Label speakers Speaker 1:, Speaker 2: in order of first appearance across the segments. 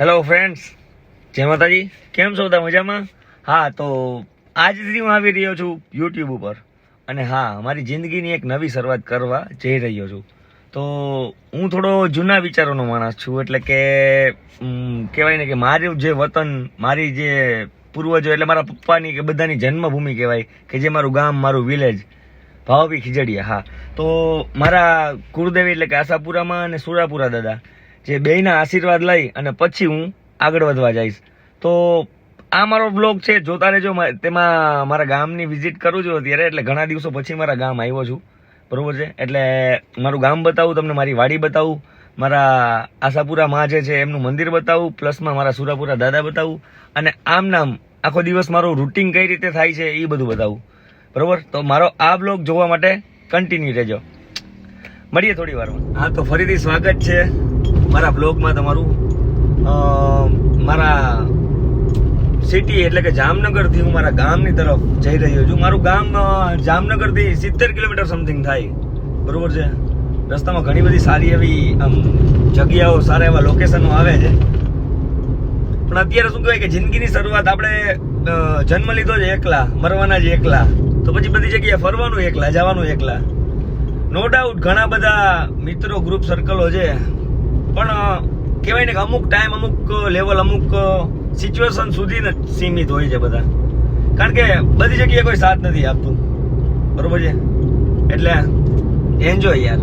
Speaker 1: Hello friends જય માતાજી. કેમ છો બધા મજામાં? હા, તો આજથી હું આવી રહ્યો છું યુટ્યુબ ઉપર. અને હા, મારી જિંદગીની એક નવી શરૂઆત કરવા જઈ રહ્યો છું. તો હું થોડો જૂના વિચારોનો માણસ છું, એટલે કે કહેવાય ને કે મારું જે વતન, મારી જે પૂર્વજો, એટલે મારા પપ્પાની કે બધાની જન્મભૂમિ કહેવાય, કે જે મારું ગામ, મારું વિલેજ ભાવભી ખીજડીયા, હા. તો મારા કુળદેવી એટલે કે આશાપુરામાં અને સુરાપુરા દાદા. જે બેયના આશીર્વાદ લઈ અને પછી હું આગળ વધવા જઈશ. તો આ મારો બ્લોગ છે જોતા રહેજો તેમાં મારા ગામની વિઝિટ કરું છું અત્યારે, એટલે ઘણા દિવસો પછી મારા ગામ આવ્યો છું. બરોબર છે? એટલે મારું ગામ બતાવું, તમને મારી વાડી બતાવું, મારા આશાપુરા માં જે છે એમનું મંદિર બતાવું પ્લસમાં મારા સુરાપુરા દાદા બતાવું, અને આમ નામ આખો દિવસ મારું રૂટિન કઈ રીતે થાય છે એ બધું બતાવું. બરોબર? તો મારો આ બ્લોગ જોવા માટે કન્ટિન્યુ રહેજો. મળીએ થોડી વારમાં. હા, તો ફરીથી સ્વાગત છે. મારા બ્લોગમાં તમારું મારા સિટી એટલે કે જામનગરથી હું મારા ગામની તરફ જઈ રહ્યો છું. મારું ગામ જામનગરથી સિત્તેર કિલોમીટર સમથિંગ થાય. બરાબર છે? રસ્તામાં ઘણી બધી સારી એવી, આમ, જગ્યાઓ, સારા એવા લોકેશનો આવે છે. પણ અત્યારે શું કહેવાય કે જિંદગીની શરૂઆત આપણે જન્મ લીધો જ એકલા, મરવાના જ એકલા. તો પછી બધી જગ્યાએ ફરવાનું એકલા, જવાનું એકલા. નો ડાઉટ ઘણા બધા મિત્રો ગ્રુપ સર્કલો છે. પણ કહેવાય ને કે અમુક ટાઈમ અમુક લેવલ અમુક સિચ્યુએશન સુધી ને સીમિત હોય છે બધા. કારણ કે બધી જગ્યાએ કોઈ સાથ નથી આપતું. બરોબર છે? એટલે એન્જોય યાર.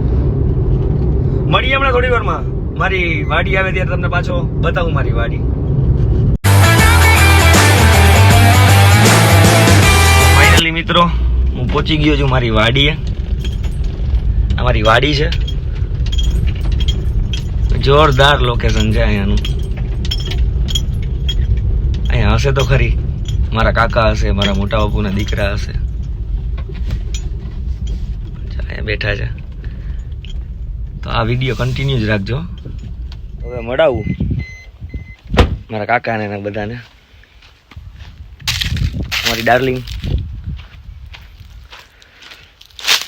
Speaker 1: મળીએ હમણાં થોડી વારમાં. મારી વાડી આવે ત્યારે તમને પાછો બતાવું મારી વાડી. ફાઇનલી મિત્રો, હું પહોંચી ગયો છું મારી વાડીએ. આ મારી વાડી છે. જોરદાર લોકેશન છે અહીંયાનું. અહીંયા હશે તો ખરી. મારા કાકા હશે મારા મોટા બાપુના દીકરા હશે. અહીંયા બેઠા છે. તો આ વીડિયો કન્ટિન્યુ જ રાખજો. હવે મળાવું. મારા કાકાને ને બધાને. મારી ડાર્લિંગ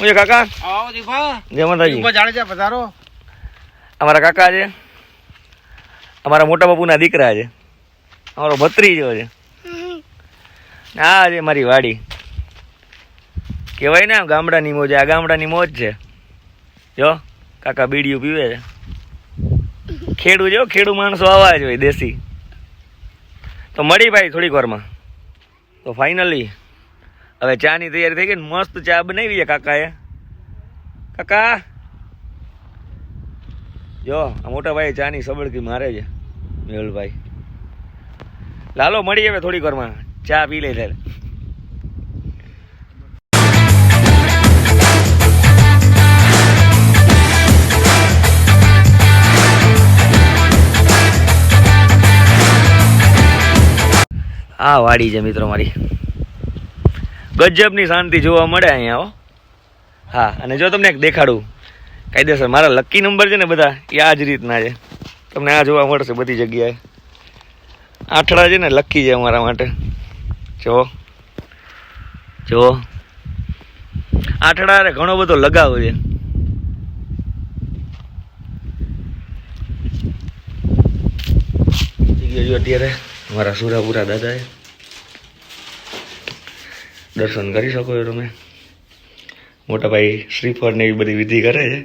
Speaker 1: ઓય કાકા.
Speaker 2: આવો દીપા.
Speaker 1: જય માતાજી.
Speaker 2: દીપા જાડેજા પધારો.
Speaker 1: અમારા કાકા છે. અમારા મોટા બાપુના દીકરા છે. અમારો ભત્રીજો છે. આ છે મારી વાડી. કહેવાય ને ગામડાની મોજ, આ ગામડાની મોજ છે. જો, કાકા બીડીયું પીવે છે. ખેડૂ જો ખેડૂ માણસો આવા જ હોય, દેશી. તો મળી ભાઈ થોડીક વારમાં. તો ફાઇનલી હવે ચાની તૈયારી થઈ ગઈ મસ્ત ચા બનાવી છે કાકાએ. કાકા જો, આ મોટા ભાઈ ચાની સબળકી મારે છે, મેહુલભાઈ. લાલો મળી હવે થોડીક વારમાં. ચા પી લે ત્યારે. આ વાડી છે મિત્રો મારી. ગજબની શાંતિ જોવા મળે અહીંયા હો, અને જો તમને એક દેખાડું. કાયદેસર. મારા લકી નંબર છે ને બધા, એ આ જ રીતના છે. તમને આ જોવા મળશે બધી જગ્યાએ. આઠડા છે ને લકી છે અમારા માટે. જો જો આઠડા ઘણો બધો લગાવ છે. અત્યારે. મારા સુરાપુરા દાદાએ. દર્શન કરી શકો છો તમે. મોટા ભાઈ શ્રીફળ એવી બધી વિધિ કરે છે.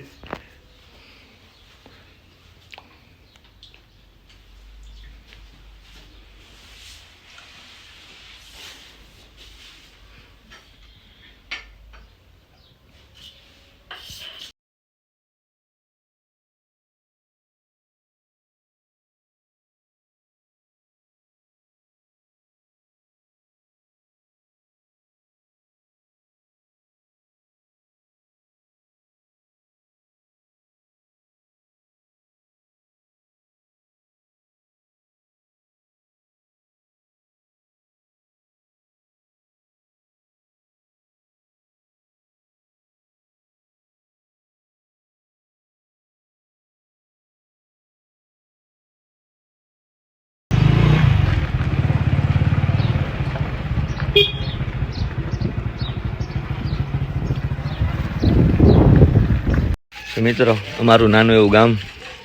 Speaker 1: મિત્રો, અમારું નાનું એવું ગામ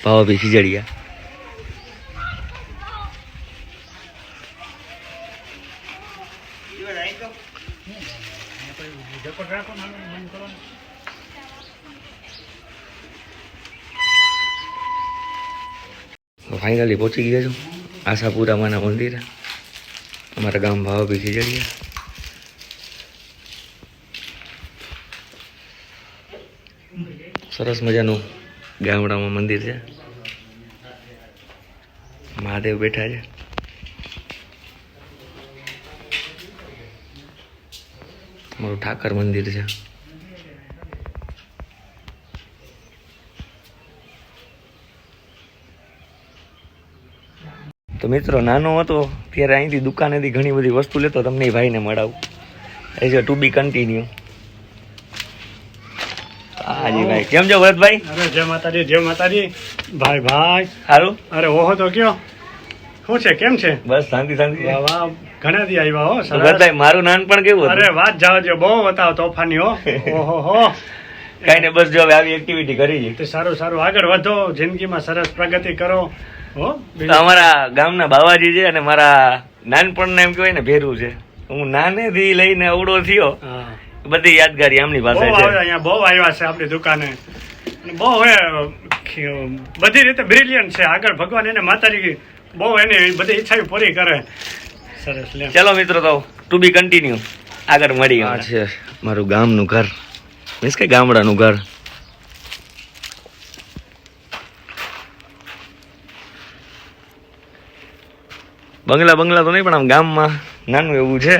Speaker 1: ભાવાભી ખીજડીયા. ફાઇનલી પહોંચી ગયા છું, આશાપુરામાના મંદિરે, અમારા ગામ ભાવાભી ખીજડીયા. સરસ મજાનું ગામડામાં મંદિર છે. મહાદેવ બેઠા છે. મારું ઠાકર મંદિર છે. તો મિત્રો, નાનો હતો, ત્યારે અહીંથી દુકાનેથી ઘણી બધી વસ્તુ લેતો, તમને ભાઈને મળાવું. એ અ ટુ બી કન્ટિન્યુ હાજી ભાઈ. કેમ છો ભરતભાઈ?
Speaker 2: અરે જય માતાજી જય માતાજી. ભાઈ ભાઈ.
Speaker 1: સારું
Speaker 2: અરે ઓહો તો કયો? શું છે કેમ છે?
Speaker 1: બસ શાંતિ શાંતિ.
Speaker 2: વાહ ઘણા દી આવ્યા હો
Speaker 1: ભરતભાઈ મારું નાનપણ કેવું
Speaker 2: અરે વાત જાવ જો બહુ બતાવો તોફાની હો. ઓહો હો.
Speaker 1: કઈ ને બસ જો હવે આવી એક્ટિવિટી કરી છે.
Speaker 2: તે સારું સારું. આગળ વધો જિંદગીમાં સરસ પ્રગતિ કરો હો.
Speaker 1: અમારા ગામના બાવાજી છે અને મારા નાનપણના એમ કહેવાય ને ભેરું છે. હું નાનેથી લઈને અવડો થયો.
Speaker 2: હા.
Speaker 1: બધી યાદગારી આમની
Speaker 2: બહુ
Speaker 1: પાસે છે
Speaker 2: અહીંયા બહુ આવ્યા છે આપણી દુકાને. બહુ બધી રીતે બ્રિલિયન્ટ છે. આગળ ભગવાન એને માતાજી બહુ એની બધી ઈચ્છા પૂરી કરે. સરસ લે
Speaker 1: ચલો મિત્રો તો ટુ બી કન્ટિન્યુ આગળ મળી આ છે મારું ગામનું ઘર. મીન્સ કે ગામડાનું ઘર. બંગલા બંગલા તો નહીં પણ આમ ગામમાં નાનું એવું છે.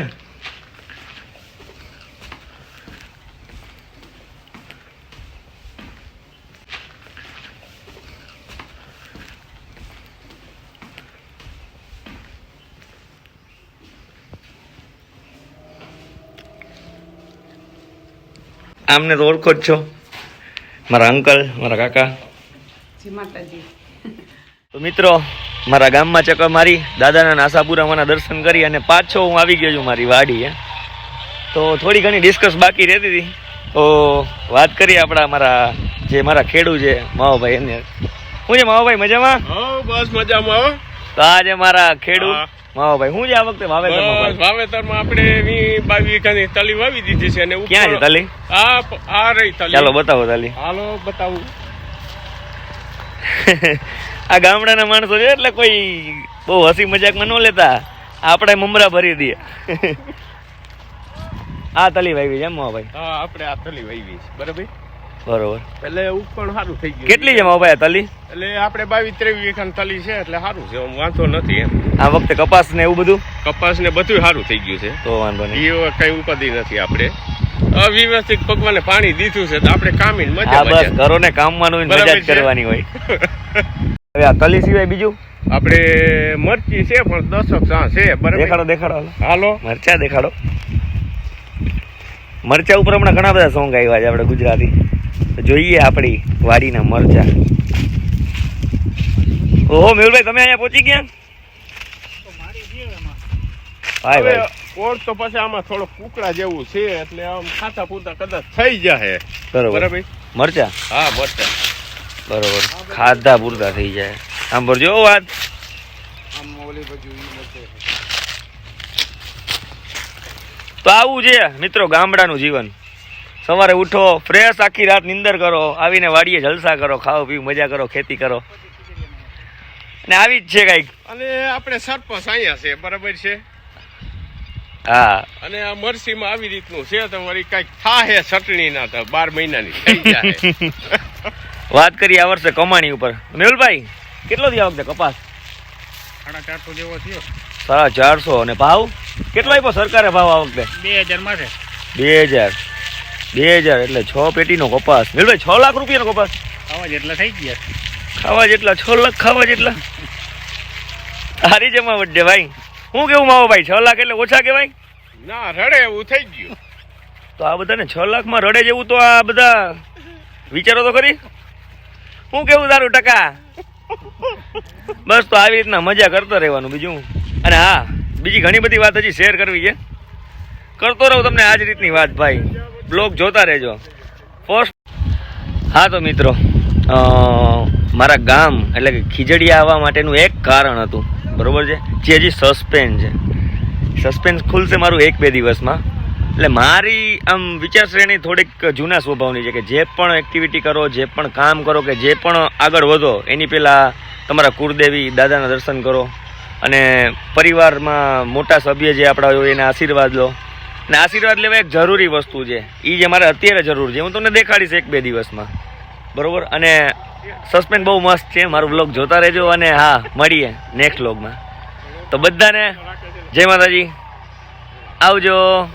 Speaker 1: આમને તો ઓળખો જ છો. મારા અંકલ મારા કાકા. તો મિત્રો મારા ગામમાં ચક્કર મારી દાદાના નાસાપુરામાંના દર્શન કરી અને પાછો હું આવી ગયો છું મારી વાડીએ તો થોડી ઘણી ડિસ્કસ બાકી રહેતી હતી. તો વાત કરીએ આપણા મારા જે મારા ખેડૂ છે માવાભાઈ એને હું છે માવાભાઈ મજામાં?
Speaker 3: હા બસ મજામાં હો.
Speaker 1: તો આજે મારા ખેડૂત
Speaker 3: હા.
Speaker 1: માવાભાઈ શું છે આ વખતે વાવેતરમાં ભાઈ?
Speaker 3: વાવેતરમાં આપણે વી બાવી વીઘાની તલી વાવી દીધી છે અને
Speaker 1: ક્યાં છે તલી?
Speaker 3: આ આ રહી તલી.
Speaker 1: ચાલો બતાવો તલી.
Speaker 3: હાલો બતાવું.
Speaker 1: આ ગામડાના માણસો છે એટલે કોઈ બહુ હસી મજાકમાં ન લેતા. આપણે મમરા ભરી દઈએ. આ તલી વાવી છે એમ ભાઈ
Speaker 3: હા આપણે આ તલી વાવી છે. બરાબર?
Speaker 1: બરોબર.
Speaker 3: એટલે ઉપર સારું થઈ ગયું.
Speaker 1: કેટલી છે ભાઈ તલી?
Speaker 3: એટલે આપણે બાવી ત્રેવી વીઘાની તલી છે એટલે સારું છે વાંધો નથી એમ.
Speaker 1: આ વખતે કપાસ ને એવું બધું?
Speaker 3: કપાસ ને બધું સારું થઈ ગયું છે.
Speaker 1: તો વાંધો નહીં.
Speaker 3: એ કઈ ઉપાધિ નથી આપણે. અવ્યવસ્થિત ભગવાને પાણી દીધું છે તો આપણે કામીને
Speaker 1: હા
Speaker 3: મજા.
Speaker 1: બસ ઘરો ને કામવાનું મજા. કરવાની હોય. હવે આ તલી સિવાય બીજું?
Speaker 3: આપણે મરચી છે પણ દસક સા છે બરાબર?
Speaker 1: દેખાડો દેખાડો. હાલો. મરચા દેખાડો. મરચા ઉપર હમણાં ઘણા બધા સોંગ આવ્યા છે આપણે ગુજરાતી. તો જોઈએ આપણી વાડીના મરચા. ઓહો મેહુલભાઈ તમે અહીંયા પહોંચી ગયા? ભાઈ ભાઈ.
Speaker 3: ઓળ તો પછી આમાં થોડો કુકડા જેવું છે એટલે આમ ખાતા પૂરતા કદાચ થઈ જાય
Speaker 1: બરોબર. મરચા?
Speaker 3: હા મરચા.
Speaker 1: બરોબર. ખાધા પૂરતા થઈ જાય. સાંભળજો વાત. તો આવું છે મિત્રો ગામડાનું જીવન. સવારે ઉઠો ફ્રેશ આખી રાત નિંદર કરો આવીને વાડીએ જલસા કરો ખાઓ પીવું મજા કરો ખેતી કરો. અને આવી જ છે કંઈક.
Speaker 3: અને આપણે સરપંચ અહીંયા છે બરાબર છે?
Speaker 1: હા.
Speaker 3: અને આ મરસીમાં આવી રીતનું છે તમારી કંઈક થાહે ચટણી ના તો બાર મહિનાની થઈ જાય
Speaker 1: વાત કરીએ આ વર્ષે કમાણી ઉપર. મેહુલભાઈ કેટલો થયો વખતે કપાસ?
Speaker 2: સાડા ચારસો જેવો થયો.
Speaker 1: સાડા ચારસો અને ભાવ? કેટલો આપ્યો સરકારે ભાવ આ વખતે?
Speaker 2: બે હજાર માટે. છે
Speaker 1: બે હજાર. બે હજાર એટલે છ પેટીનો કપાસ. મેલભાઈ છ લાખ રૂપિયાનો કપાસ.
Speaker 2: ખાવા જેટલા થઈ ગયા.
Speaker 1: ખાવા જેટલા છ લાખ ખાવા જેટલા. સારી જમાવટ છે ભાઈ. હું કેવું માવો ભાઈ છ લાખ એટલે ઓછા કહેવાય?
Speaker 3: ના રડે એવું થઈ ગયું.
Speaker 1: તો આ બધાને છ લાખમાં રડે જેવું તો આ બધા વિચારો તો ખરી? હું કેવું તારું ટકા? બસ તો આવી રીતના મજા કરતો રહેવાનું બીજું. અને હા, બીજી ઘણી બધી વાત હજી શેર કરવી છે. કરતો રહું તમને આ જ રીતની વાત, ભાઈ. બ્લોગ જોતા રહેજો. ફર્સ્ટ હા તો મિત્રો મારા ગામ એટલે કે ખીજડીયા આવવા માટેનું એક કારણ હતું. બરોબર છે? જે હજી સસ્પેન્સ છે. સસ્પેન્સ ખુલશે મારું એક બે દિવસમાં. એટલે મારી આમ વિચારશ્રેણી થોડીક જૂના સ્વભાવની છે કે જે પણ એક્ટિવિટી કરો, જે પણ કામ કરો, કે જે પણ આગળ વધો, એની પહેલાં તમારા કુળદેવી દાદાના દર્શન કરો. અને પરિવારમાં મોટા સભ્ય જે આપણા હોય એના આશીર્વાદ લો. અને આશીર્વાદ લેવા એક જરૂરી વસ્તુ છે. એ જે મારે અત્યારે જરૂર છે, હું તમને દેખાડીશ એક બે દિવસમાં. બરાબર? અને સસ્પેન્સ બહુ મસ્ત છે, મારું બ્લોગ જોતા રહેજો અને હા, મળીએ નેક્સ્ટ બ્લોગમાં તો બધાને જય માતાજી. આવજો.